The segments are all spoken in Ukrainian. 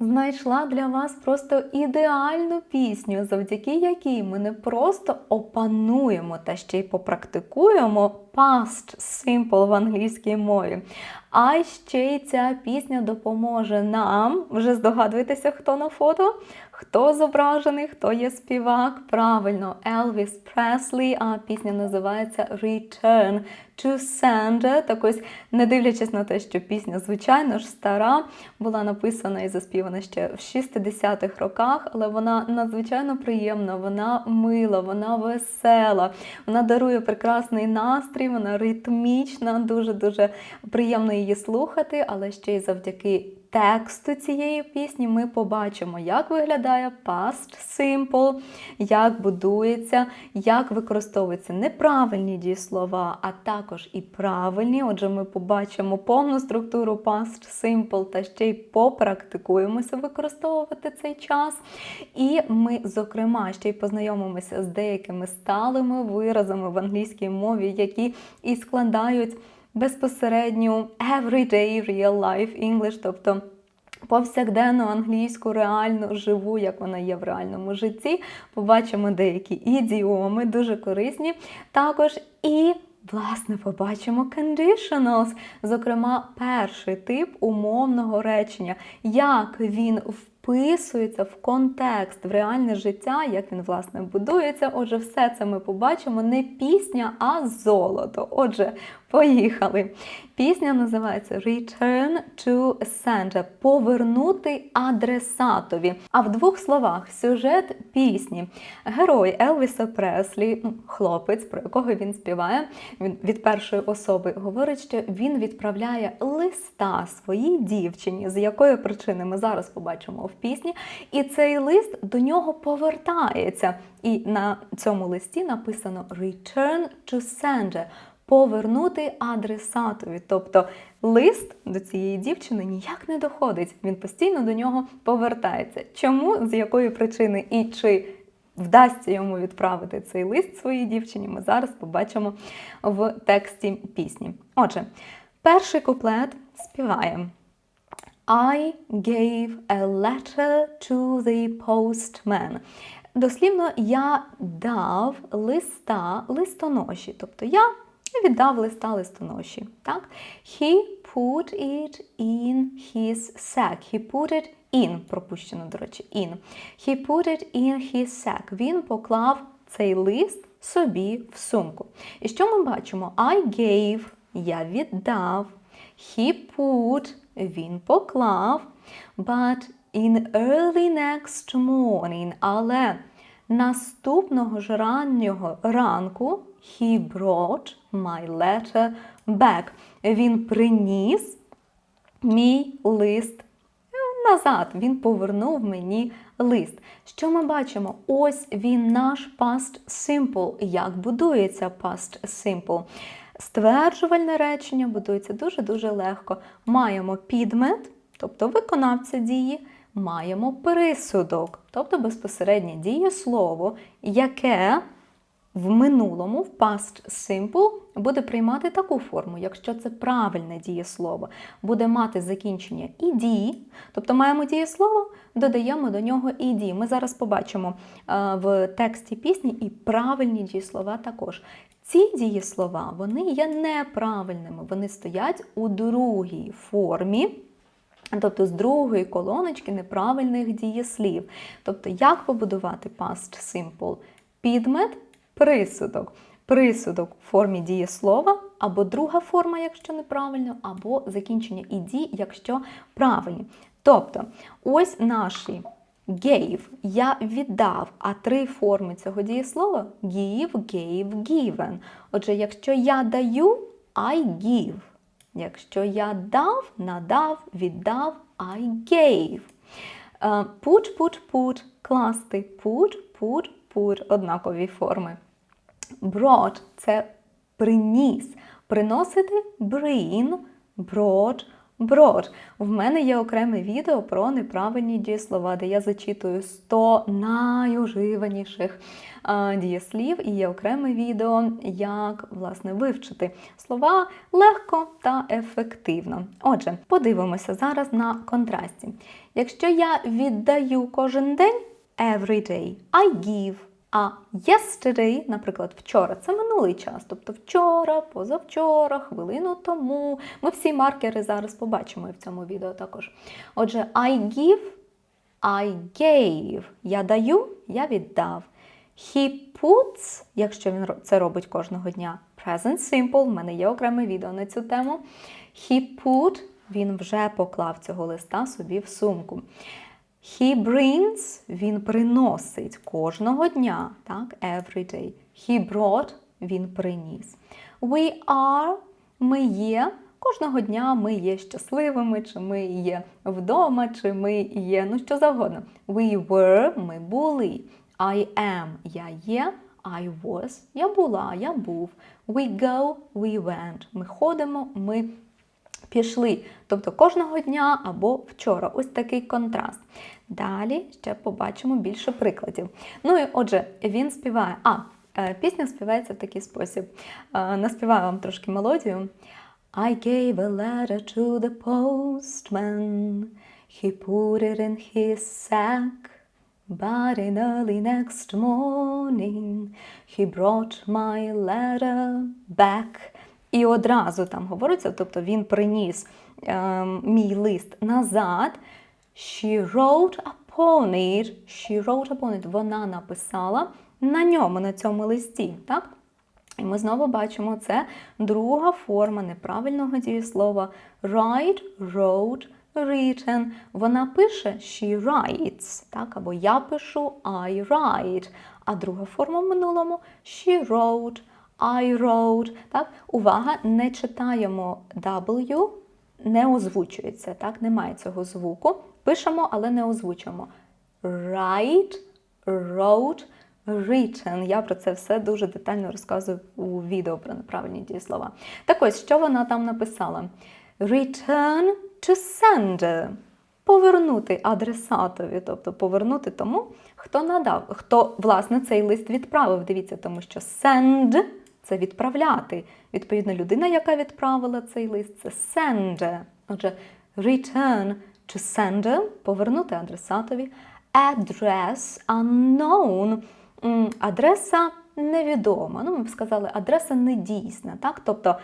знайшла для вас просто ідеальну пісню, завдяки якій ми не просто опануємо та ще й попрактикуємо past simple в англійській мові. А ще й ця пісня допоможе нам. Вже здогадуєтеся, хто на фото, хто зображений, хто є співак. Правильно, Елвіс Преслі, а пісня називається Return to Sender. Так ось, не дивлячись на те, що пісня, звичайно ж, стара, була написана і заспівана ще в 60-х роках, але вона надзвичайно приємна, вона мила, вона весела, вона дарує прекрасний настрій, вона ритмічна, дуже-дуже приємно її слухати, але ще й завдяки тексту цієї пісні ми побачимо, як виглядає past simple, як будується, як використовуються неправильні дієслова, а також і правильні. Отже, ми побачимо повну структуру past simple та ще й попрактикуємося використовувати цей час. І ми, зокрема, ще й познайомимося з деякими сталими виразами в англійській мові, які і складають безпосередню everyday real life English, тобто повсякденну англійську, реальну, живу, як вона є в реальному житті. Побачимо деякі ідіоми, дуже корисні. Також і. Власне, побачимо conditionals, зокрема, перший тип умовного речення, як він вписується в контекст, в реальне життя, як він, власне, будується. Отже, все це ми побачимо не пісня, а золото. Отже, поїхали. Пісня називається Return to Sender – повернути адресатові. А в двох словах сюжет пісні. Герой Елвіса Преслі, ну, хлопець, про якого він співає, він від першої особи говорить, що він відправляє листа своїй дівчині, з якої причини ми зараз побачимо в пісні. І цей лист до нього повертається. І на цьому листі написано Return to Sender – повернути адресатові. Тобто лист до цієї дівчини ніяк не доходить. Він постійно до нього повертається. Чому, з якої причини і чи вдасться йому відправити цей лист своїй дівчині, ми зараз побачимо в тексті пісні. Отже, перший куплет співає. I gave a letter to the postman. Дослівно, я дав листа листоноші. Тобто я віддав листа листоноші. Так? He put it in his sack. He put it in, пропущено, до речі, in. He put it in his sack. Він поклав цей лист собі в сумку. І що ми бачимо? I gave, я віддав. He put, він поклав. But in early next morning, але наступного ж раннього ранку he brought my letter back. Він приніс мій лист назад. Він повернув мені лист. Що ми бачимо? Ось він наш past simple. Як будується past simple? Стверджувальне речення будується дуже-дуже легко. Маємо підмет, тобто виконавця дії, маємо присудок, тобто безпосереднє дієслово, яке в минулому, в past simple, буде приймати таку форму, якщо це правильне дієслово, буде мати закінчення «іді», тобто маємо дієслово, додаємо до нього «іді». Ми зараз побачимо е, в тексті пісні і правильні дієслова також. Ці дієслова вони є неправильними, вони стоять у другій формі. Тобто з другої колоночки неправильних дієслів. Тобто, як побудувати past simple? Підмет, присудок. Присудок в формі дієслова, або друга форма, якщо неправильно, або закінчення іді, якщо правильні. Тобто, ось наші gave я віддав, а три форми цього дієслова give, gave, given. Отже, якщо я даю, I give. Якщо я дав, надав, віддав, I gave. Put, put, put, класти. Put, put, put однакові форми. Brought – це приніс. Приносити bring, brought, brought. В мене є окреме відео про неправильні дієслова, де я зачитую 100 найуживаніших а, дієслів, і є окреме відео, як власне вивчити слова легко та ефективно. Отже, подивимося зараз на контрасті. Якщо я віддаю кожен день every day, I give. А yesterday, наприклад, вчора, це минулий час, тобто вчора, позавчора, хвилину тому. Ми всі маркери зараз побачимо і в цьому відео також. Отже, I give, I gave. Я даю, я віддав. He puts, якщо він це робить кожного дня. Present simple, в мене є окреме відео на цю тему. He put, він вже поклав цього листа собі в сумку. He brings, він приносить кожного дня, так, every day. He brought, він приніс. We are, ми є. Кожного дня ми є щасливими, чи ми є вдома, чи ми є, ну що завгодно. We were, ми були. I am, я є. I was, я була, я був. We go, we went. Ми ходимо, ми пішли. Тобто кожного дня або вчора. Ось такий контраст. Далі ще побачимо більше прикладів. Ну і отже, він співає. А, е, пісня співається в такий спосіб. Е, Наспіваю вам трошки мелодію. I gave a letter to the postman. He put it in his sack. But in early next morning he brought my letter back. І одразу там говориться, тобто він приніс ем, мій лист назад. She wrote upon it. She wrote upon it. Вона написала на ньому, на цьому листі. Так? І ми знову бачимо, це друга форма неправильного дієслова. Write, wrote, written. Вона пише she writes, так? або я пишу I write. А друга форма в минулому she wrote, I wrote. Так? Увага, не читаємо W, не озвучується, так? немає цього звуку. Пишемо, але не озвучуємо. Write, wrote, written. Я про це все дуже детально розказую у відео про неправильні дієслова. Так ось, що вона там написала? Return to sender. Повернути адресатові, тобто повернути тому, хто надав, хто власне цей лист відправив. Дивіться, тому що send це відправляти. Відповідно, людина, яка відправила цей лист, це sender. Отже, return to sender повернути адресатові. Address unknown. Адреса невідома. Ну, ми б сказали, адреса недійсна. Так? Тобто,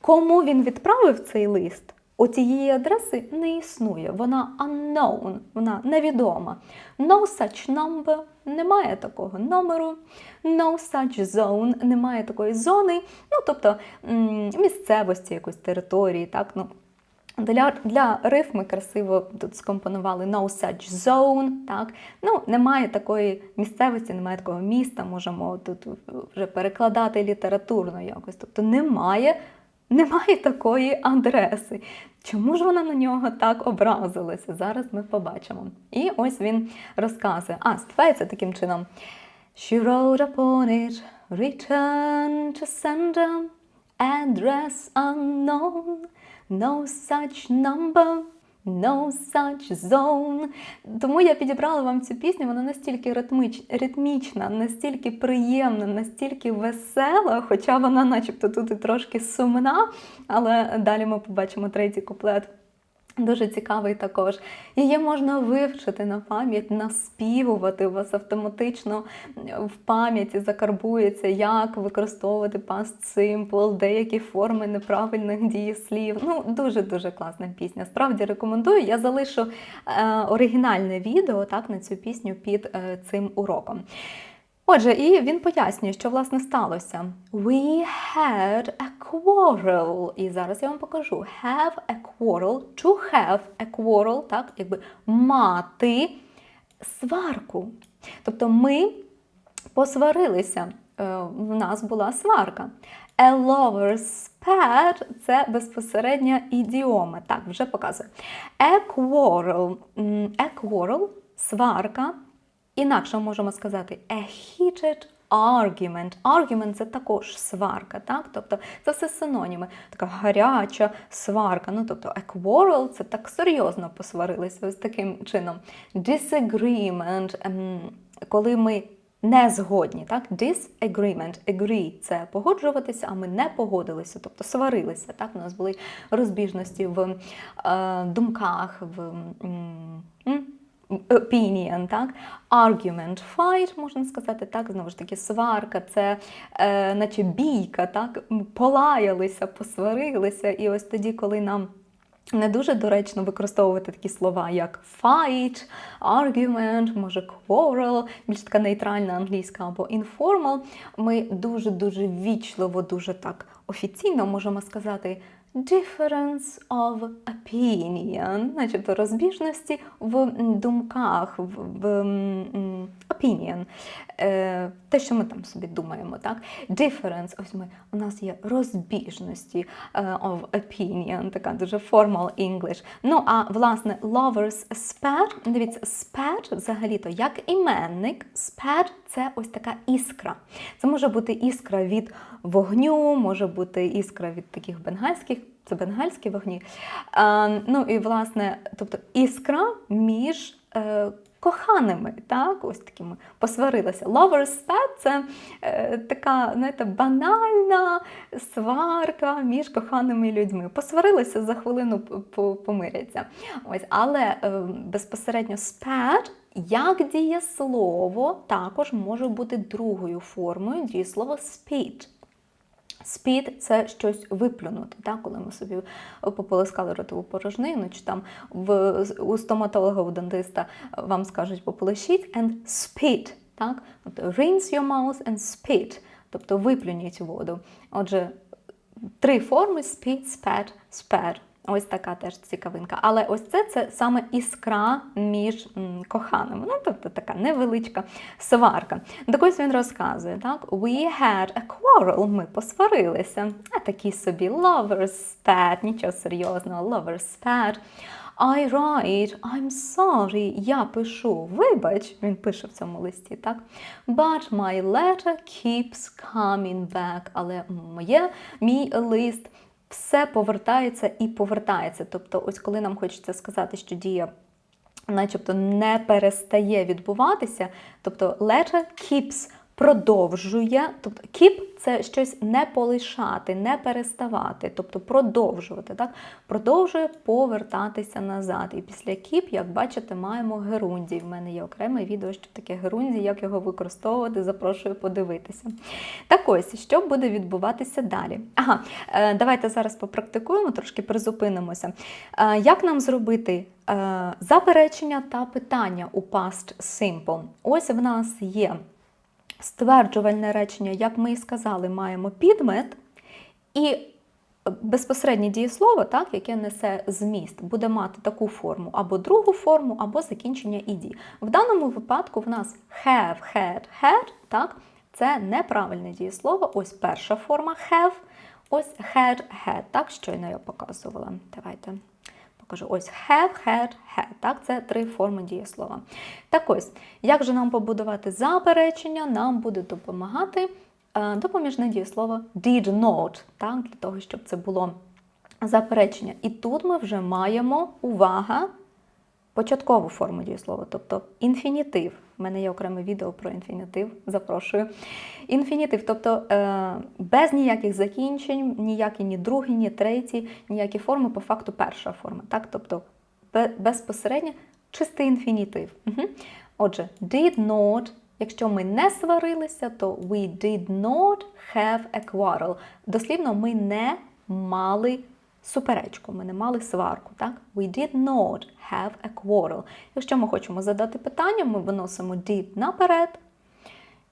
кому він відправив цей лист? Оцієї адреси не існує. Вона unknown, вона невідома. No such number, немає такого номеру. No such zone, немає такої зони. Ну, тобто місцевості, якоїсь території. Так? Ну, для, для рифми красиво тут скомпонували no such zone, так? Ну, немає такої місцевості, немає такого міста, можемо тут вже перекладати літературно якось. Тобто немає, немає такої адреси. Чому ж вона на нього так образилася? Зараз ми побачимо. І ось він розказує. А, співається таким чином. She wrote upon it, return to sender, address unknown, no such number, no such zone. Тому я підібрала вам цю пісню, вона настільки ритміч, ритмічна, настільки приємна, настільки весела, хоча вона начебто тут і трошки сумна, але далі ми побачимо третій куплет. Дуже цікавий також. Її можна вивчити на пам'ять, наспівувати. У вас автоматично в пам'яті закарбується, як використовувати past simple, деякі форми неправильних дієслів. Ну, дуже-дуже класна пісня. Справді рекомендую. Я залишу е, оригінальне відео так, на цю пісню під е, цим уроком. Отже, і він пояснює, що власне сталося. We had a quarrel. І зараз я вам покажу. Have a quarrel. To have a quarrel, так, якби мати сварку. Тобто ми посварилися. Е, В нас була сварка. A lover's spat – це безпосередня ідіома. Так, вже показую. A quarrel. A quarrel – сварка. Інакше можемо сказати a heated Argument. Argument – це також сварка, так? Тобто це все синоніми. Така гаряча сварка. Ну, тобто a quarrel – це так серйозно посварилися ось таким чином. Disagreement ем, – коли ми не згодні, так? Disagreement. Agree – це погоджуватися, а ми не погодилися, тобто сварилися. Так? У нас були розбіжності в е, думках, в м, opinion, так? Argument, fight, можна сказати, так, знову ж таки, сварка, це е, наче бійка, так? Полаялися, посварилися. І ось тоді, коли нам не дуже доречно використовувати такі слова, як fight, argument, може quarrel, більш така нейтральна англійська або informal. Ми дуже-дуже вічливо, дуже так офіційно можемо сказати difference of opinion, начебто розбіжності в думках, в, в opinion, е, те, що ми там собі думаємо, так? Difference, ось ми, у нас є розбіжності е, of opinion, така дуже formal English. Ну, а власне, lovers spat, дивіться, spat взагалі-то як іменник, spat – це ось така іскра. Це може бути іскра від вогню, може бути іскра від таких бенгальських, це бенгальські вогні. А, ну і власне, тобто іскра між е, коханими, так, ось такими посварилися. Lovers spat – це е, така, знаєте, банальна сварка між коханими людьми. Посварилися за хвилину помиряться. Ось, але е, безпосередньо spat як дієслово також може бути другою формою дієслова speed. Спід це щось виплюнути, так? коли ми собі пополискали ротову порожнину, чи там в, у стоматолога, у дантиста вам скажуть пополощіть and spit. Так? Тобто rinse your mouth and spit, тобто виплюніть воду. Отже, три форми spit, spat, spat. Ось така теж цікавинка. Але ось це, це саме іскра між коханими. Ну, тобто така невеличка сварка. Так ось він розказує, так? We had a quarrel, ми посварилися. А такі собі lovers spat, нічого серйозного, lovers spat. I write, I'm sorry, я пишу, вибач, він пише в цьому листі, так? But my letter keeps coming back. Але моє, мій лист все повертається і повертається. Тобто, ось коли нам хочеться сказати, що дія начебто не перестає відбуватися, тобто letter keeps продовжує, тобто keep – це щось не полишати, не переставати, тобто продовжувати, так? Продовжує повертатися назад. І після keep, як бачите, маємо герундій. В мене є окреме відео, що таке герундій, як його використовувати, запрошую подивитися. Так ось, що буде відбуватися далі? Ага, е, давайте зараз попрактикуємо, трошки призупинимося. Е, Як нам зробити е, заперечення та питання у past simple? Ось в нас є стверджувальне речення, як ми і сказали, маємо підмет, і безпосереднє дієслово, так, яке несе зміст, буде мати таку форму або другу форму, або закінчення іді. В даному випадку в нас have, had, had, так, це неправильне дієслово. Ось перша форма have, ось had, had. Так, щойно я показувала. Давайте покажу. Ось have, had, had. Так, це три форми дієслова. Так ось, як же нам побудувати заперечення, нам буде допомагати е, допоміжне дієслово did not, так, для того, щоб це було заперечення. І тут ми вже маємо увага. Початкову форму дієслова, тобто інфінітив. У мене є окреме відео про інфінітив, запрошую. Інфінітив, тобто е, без ніяких закінчень, ніякі ні другі, ні треті, ніякі форми, по факту перша форма. Так? Тобто безпосередньо чистий інфінітив. Угу. Отже, did not. Якщо ми не сварилися, то we did not have a quarrel. Дослівно, ми не мали суперечку, ми не мали сварку. Так? We did not have a quarrel. Якщо ми хочемо задати питання, ми виносимо did наперед.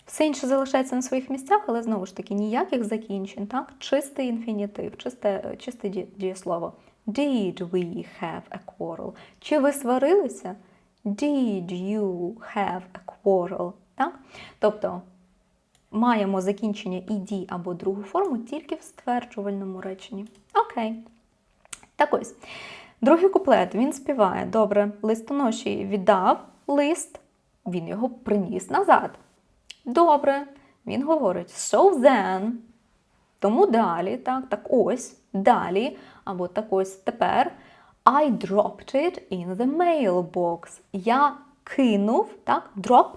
Все інше залишається на своїх місцях, але знову ж таки ніяких закінчень, так? Чистий інфінітив, чисте, чисте дієслово. Did we have a quarrel? Чи ви сварилися? Did you have a quarrel? Так? Тобто маємо закінчення «ed» або другу форму тільки в стверджувальному реченні. Окей. Так ось. Другий куплет він співає. Добре, листоноші віддав лист, він його приніс назад. Добре. він говорить so then, тому далі, так, так ось, далі, або так ось тепер. I dropped it in the mailbox. Я кинув, так, drop.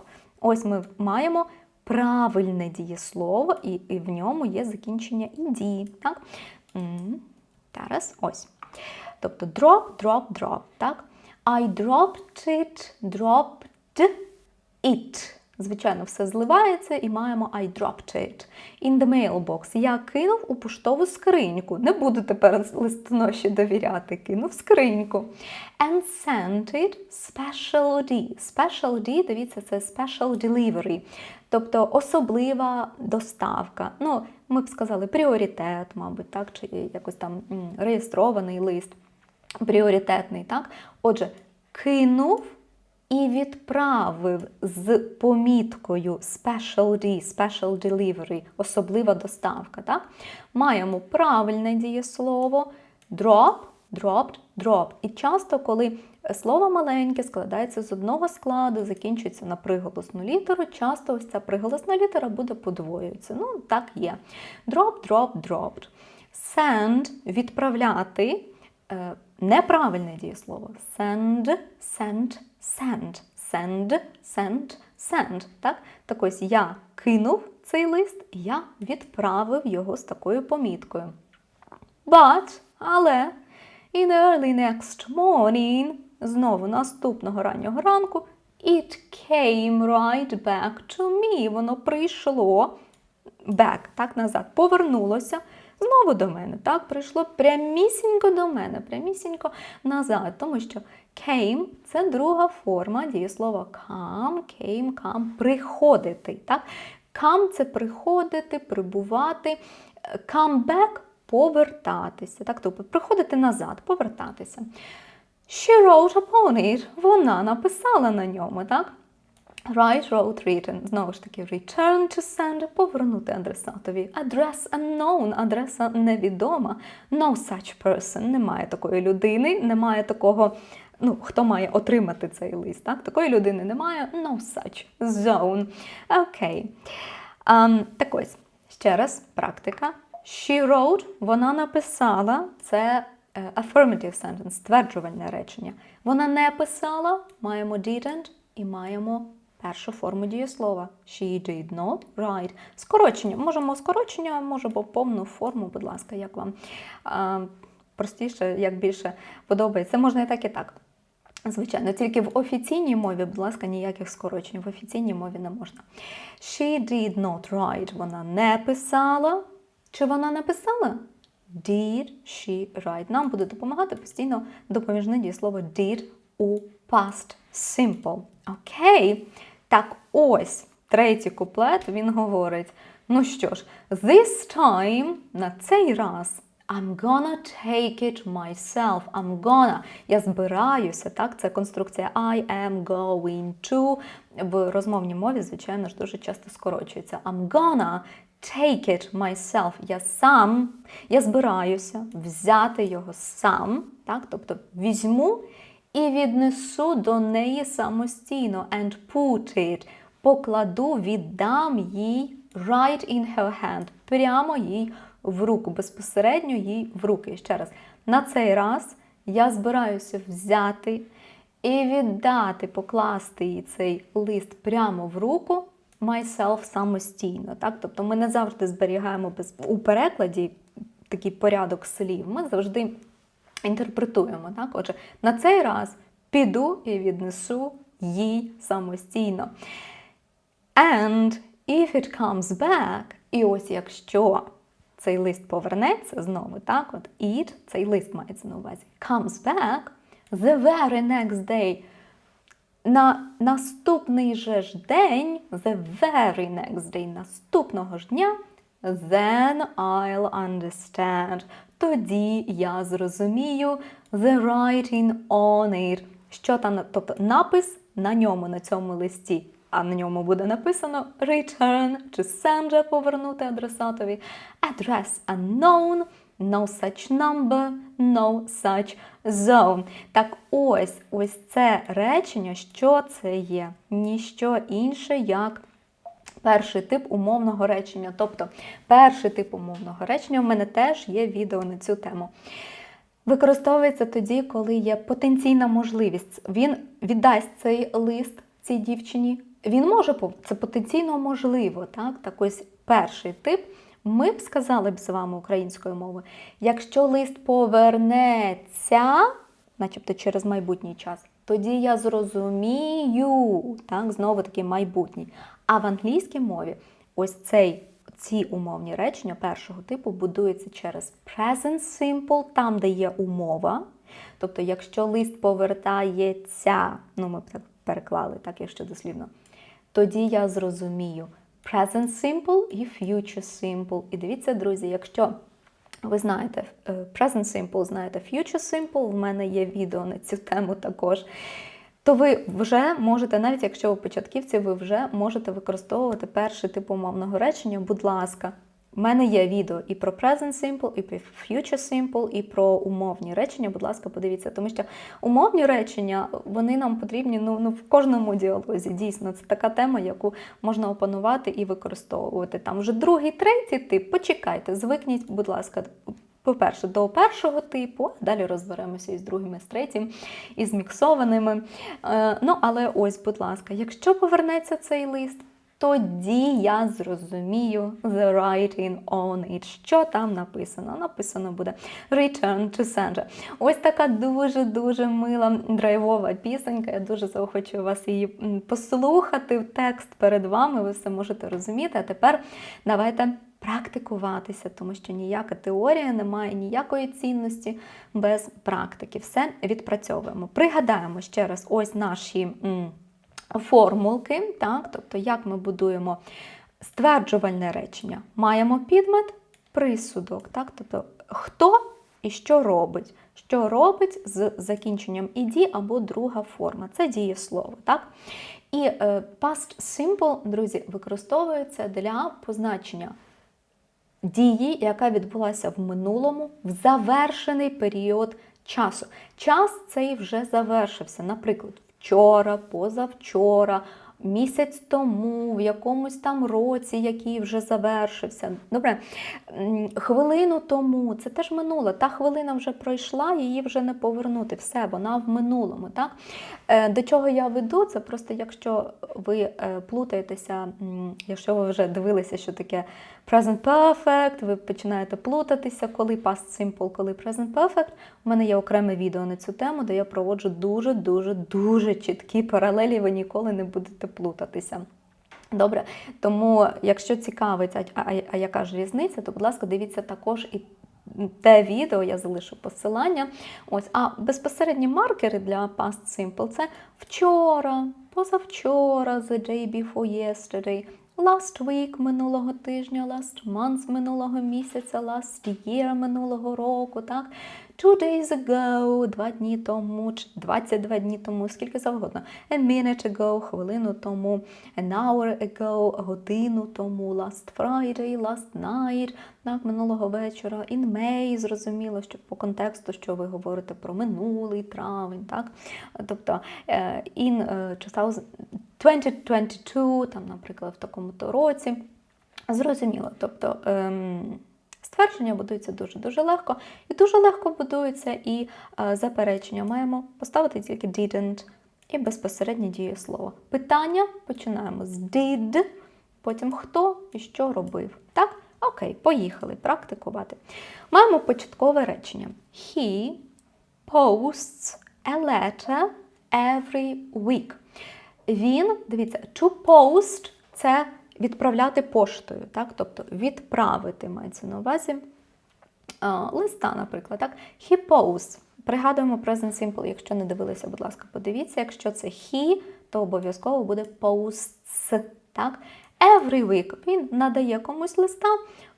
Ось ми маємо правильне дієслово, і, і в ньому є закінчення іді. Так? Зараз ось. Тобто drop, drop, drop. Так? I dropped it, dropped it. Звичайно, все зливається і маємо I dropped it. In the mailbox. Я кинув у поштову скриньку. Не буду тепер листоноші довіряти. Кинув скриньку. And sent it special D. Special D, дивіться, це special delivery. Тобто особлива доставка. Ну, ми б сказали, пріоритет, мабуть, так, чи якось там реєстрований лист. Пріоритетний, так? Отже, кинув і відправив з поміткою Special D, Special Delivery, особлива доставка. Так? Маємо правильне дієслово drop, dropped, dropped. І часто, коли слово маленьке складається з одного складу, закінчується на приголосну літеру, часто ось ця приголосна літера буде подвоюється. Ну, так є. Drop, drop, dropped. Send відправляти. Е, Неправильне дієслово. Send, send, send. Send, send, send. Так? так ось я кинув цей лист, я відправив його з такою поміткою. But, але, in early next morning, знову наступного раннього ранку, it came right back to me. Воно прийшло back, так, назад, повернулося знову до мене. Так, прийшло прямісінько до мене, прямісінько назад, тому що came – це друга форма дієслова come, came, come, приходити. Так? Come – це приходити, прибувати, come back – повертатися. Так, тобто приходити назад, повертатися. She wrote upon it. Вона написала на ньому, так? Write, wrote, written. Знову ж таки, return to send, повернути адресатові. Address unknown, адреса невідома. No such person, немає такої людини, немає такого, ну, хто має отримати цей лист. Так? Такої людини немає. No such zone. Окей. Um, так ось, ще раз, практика. She wrote, вона написала, це е, affirmative sentence, стверджувальне речення. Вона не писала, маємо didn't і маємо першу форму дієслова. She did not write. Скорочення. Можемо скорочення, можемо повну форму, будь ласка, як вам а, простіше, як більше подобається. Можна і так, і так. Звичайно, тільки в офіційній мові, будь ласка, ніяких скорочень. В офіційній мові не можна. She did not write. Вона не писала. Чи вона написала? Did she write? Нам буде допомагати постійно допоміжне дієслово did у past simple. Окей. Так ось, третій куплет, він говорить: ну що ж, this time, на цей раз, I'm gonna take it myself. I'm gonna. Я збираюся, так? Це конструкція I am going to. В розмовній мові, звичайно ж, дуже часто скорочується. I'm gonna take it myself. Я сам, я збираюся взяти його сам, так? Тобто візьму і віднесу до неї самостійно and put it. Покладу, віддам їй right in her hand. Прямо їй в руку, безпосередньо їй в руки. Ще раз, на цей раз я збираюся взяти і віддати, покласти їй цей лист прямо в руку myself самостійно. Так? Тобто ми не завжди зберігаємо без, у перекладі такий порядок слів. Ми завжди інтерпретуємо. Так? Отже, на цей раз піду і віднесу їй самостійно. And if it comes back, і ось якщо цей лист повернеться знову, так, от it, цей лист мається на увазі, comes back, the very next day, на наступний же ж день, the very next day, наступного ж дня, then I'll understand. Тоді я зрозумію the writing on it. Що там, тобто напис на ньому, на цьому листі, а на ньому буде написано return чи send повернути адресатові, address unknown, no such number, no such zone. Так ось ось це речення, що це є? Ніщо інше, як Перший тип умовного речення. Тобто, перший тип умовного речення у мене теж є відео на цю тему. Використовується тоді, коли є потенційна можливість. Він віддасть цей лист цій дівчині. Він може це потенційно можливо. Так, так ось перший тип. Ми б сказали б з вами українською мовою, якщо лист повернеться, начебто через майбутній час, тоді я зрозумію, так, знову таки майбутній. А в англійській мові ось цей ці умовні речення першого типу будуються через present simple, там, де є умова. Тобто, якщо лист повертається, ну ми б так переклали, так якщо дослівно, тоді я зрозумію present simple і future simple. І дивіться, друзі, якщо ви знаєте е, present simple, знаєте future simple, в мене є відео на цю тему також. То ви вже можете, навіть якщо ви початківці, ви вже можете використовувати перший тип умовного речення. Будь ласка, в мене є відео і про present simple, і про future simple, і про умовні речення. Будь ласка, подивіться, тому що умовні речення вони нам потрібні ну, ну, в кожному діалозі. Дійсно, це така тема, яку можна опанувати і використовувати. Там вже другий, третій тип. Почекайте, звикніть, будь ласка. По-перше, до першого типу, а далі розберемося із другим, і з третім, і з міксованими. Е, ну, але ось, будь ласка, якщо повернеться цей лист, тоді я зрозумію the writing on it. Що там написано? Написано буде Return to sender. Ось така дуже-дуже мила драйвова пісенька. Я дуже заохочую вас її послухати. Текст перед вами, ви все можете розуміти. А тепер давайте практикуватися, тому що ніяка теорія не має ніякої цінності без практики. Все відпрацьовуємо. Пригадаємо ще раз ось наші. Формулки, так, тобто як ми будуємо стверджувальне речення. Маємо підмет, присудок, так, тобто хто і що робить. Що робить з закінченням іді або друга форма. Це дієслово. так? І е, past simple, друзі, використовується для позначення дії, яка відбулася в минулому, в завершений період часу. Час цей вже завершився. Наприклад, вчора, позавчора, місяць тому, в якомусь там році, який вже завершився. Добре, хвилину тому, це теж минуле. Та хвилина вже пройшла, її вже не повернути. Все, вона в минулому. Так? Е, До чого я веду? Це просто якщо ви е, плутаєтеся, якщо ви вже дивилися, що таке present perfect, ви починаєте плутатися, коли past simple, коли present perfect. У мене є окреме відео на цю тему, де я проводжу дуже-дуже дуже чіткі паралелі, ви ніколи не будете плутатися. Добре, тому якщо цікавить, а, а, а яка ж різниця, то, будь ласка, дивіться також і те відео, я залишу посилання. Ось, а безпосередні маркери для past simple це вчора, позавчора, the day before yesterday, last week минулого тижня, last month минулого місяця, last year минулого року, так? Two days ago, два дні тому, чи 22 дні тому, скільки завгодно. A minute ago, хвилину тому, an hour ago, годину тому, last Friday, last night, так, минулого вечора, in May, зрозуміло, що по контексту, що ви говорите про минулий травень, так? Тобто е, in е, 2022, там, наприклад, в такому-то році. Зрозуміло. Тобто ем, ствердження будується дуже-дуже легко, і дуже легко будується і е, заперечення. Маємо поставити тільки didn't і безпосереднє дієслово. Питання починаємо з did, потім хто і що робив. Так? Окей, поїхали практикувати. Маємо початкове речення. He posts a letter every week. Він, дивіться, to post – це відправляти поштою, так? тобто відправити мається на увазі листа, наприклад. Так? He posts. Пригадуємо present simple, якщо не дивилися, будь ласка, подивіться. Якщо це he, то обов'язково буде posts. Так? Every week він надає комусь листа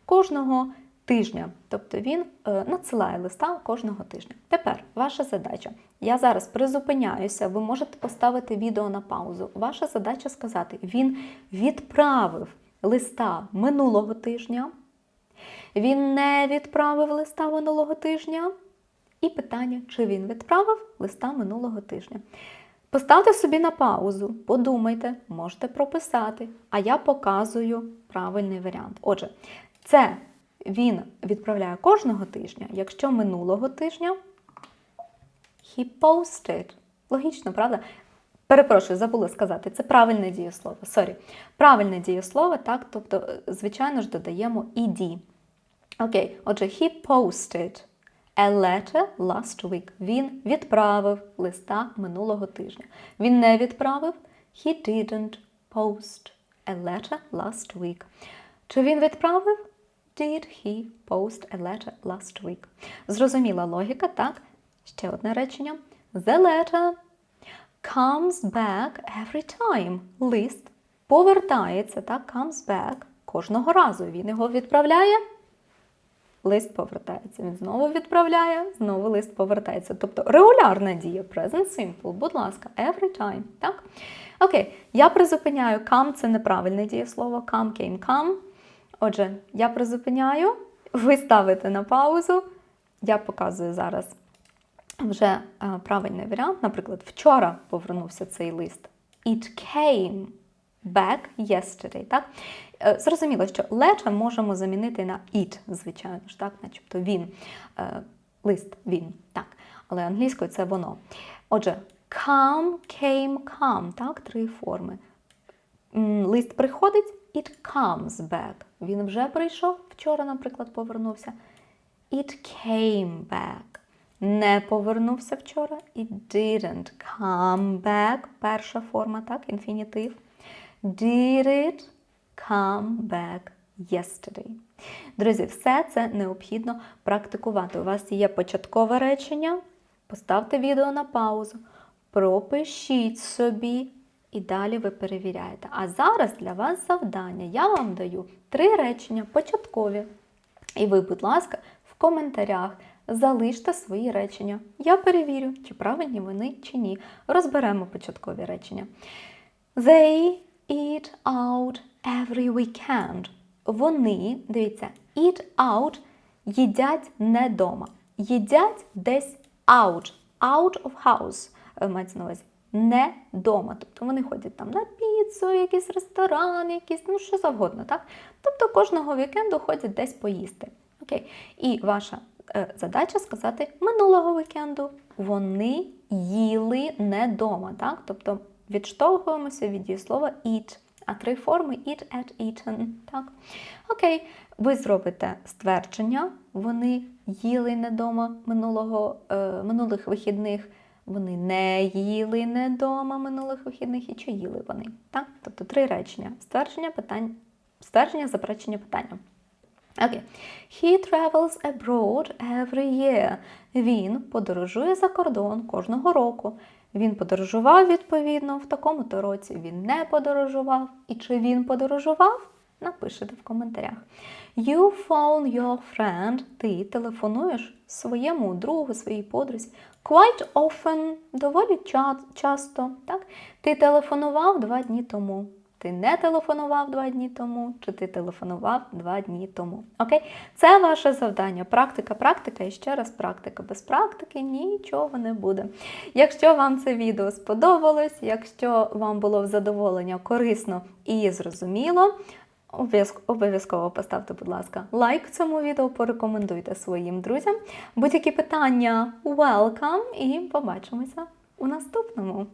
кожного тижня. Тобто він е, надсилає листа кожного тижня. Тепер ваша задача. Я зараз призупиняюся, ви можете поставити відео на паузу. Ваша задача сказати: він відправив листа минулого тижня, він не відправив листа минулого тижня. І питання, чи він відправив листа минулого тижня. Поставте собі на паузу, подумайте, можете прописати, а я показую правильний варіант. Отже, це він відправляє кожного тижня. Якщо минулого тижня he posted. Логічно, правда? Перепрошую, забула сказати, це правильне дієслово. Сорі. Правильне дієслово, так, тобто, е, звичайно ж, додаємо ed. Окей, отже, he posted a letter last week. Він відправив листа минулого тижня. Він не відправив he didn't post a letter last week. Чи він відправив? Did he post a letter last week? Зрозуміла логіка, так? Ще одне речення. The letter comes back every time. Лист повертається, так, comes back кожного разу. Він його відправляє. Лист повертається. Він знову відправляє, знову лист повертається. Тобто регулярна дія, present simple, будь ласка, every time. Так? Окей, я призупиняю come це неправильне дієслово. Come, came, come. Отже, я призупиняю, ви ставите на паузу. Я показую зараз вже е, правильний варіант. Наприклад, вчора повернувся цей лист. It came back yesterday. Так? Е, Зрозуміло, що letter можемо замінити на it, звичайно ж, так? начебто він, е, лист, він. так. Але англійською це воно. Отже, come, came, come, так, три форми. Лист приходить, it comes back. Він вже прийшов, вчора, наприклад, повернувся. It came back. Не повернувся вчора. It didn't come back. Перша форма, так, інфінітив. Did it come back yesterday? Друзі, все це необхідно практикувати. У вас є початкове речення. Поставте відео на паузу, пропишіть собі і далі ви перевіряєте. А зараз для вас завдання. Я вам даю три речення початкові. І ви, будь ласка, в коментарях залиште свої речення. Я перевірю, чи правильні вони, чи ні. Розберемо початкові речення. They eat out every weekend. Вони, дивіться, eat out їдять не дома. Їдять десь out, out of house, мається на увазі. Не дома. Тобто вони ходять там на піцу, якийсь ресторан, якийсь, ну що завгодно, так? Тобто кожного вікенду ходять десь поїсти. Окей. І ваша е, задача сказати минулого вікенду вони їли не дома, так? Тобто відштовхуємося від дієслова eat. А три форми eat at eaten. Так? Окей, ви зробите ствердження. Вони їли не дома минулого, е, минулих вихідних. Вони не їли не дома минулих вихідних і чи їли вони. Так? Тобто три речення. Ствердження, питань, ствердження, заперечення, питання. Окей. He travels abroad every year. Він подорожує за кордон кожного року. Він подорожував відповідно в такому-то році. Він не подорожував. І чи він подорожував? Напишете в коментарях. You phone your friend. Ти телефонуєш своєму другу, своїй подрузі. Quite often, доволі ча- часто. Так? Ти телефонував два дні тому. Ти не телефонував два дні тому, чи ти телефонував два дні тому. Окей? Це ваше завдання. Практика, практика і ще раз практика. Без практики нічого не буде. Якщо вам це відео сподобалось, якщо вам було в задоволення корисно і зрозуміло, обов'язково поставте, будь ласка, лайк цьому відео, порекомендуйте своїм друзям. Будь-які питання welcome і побачимося у наступному.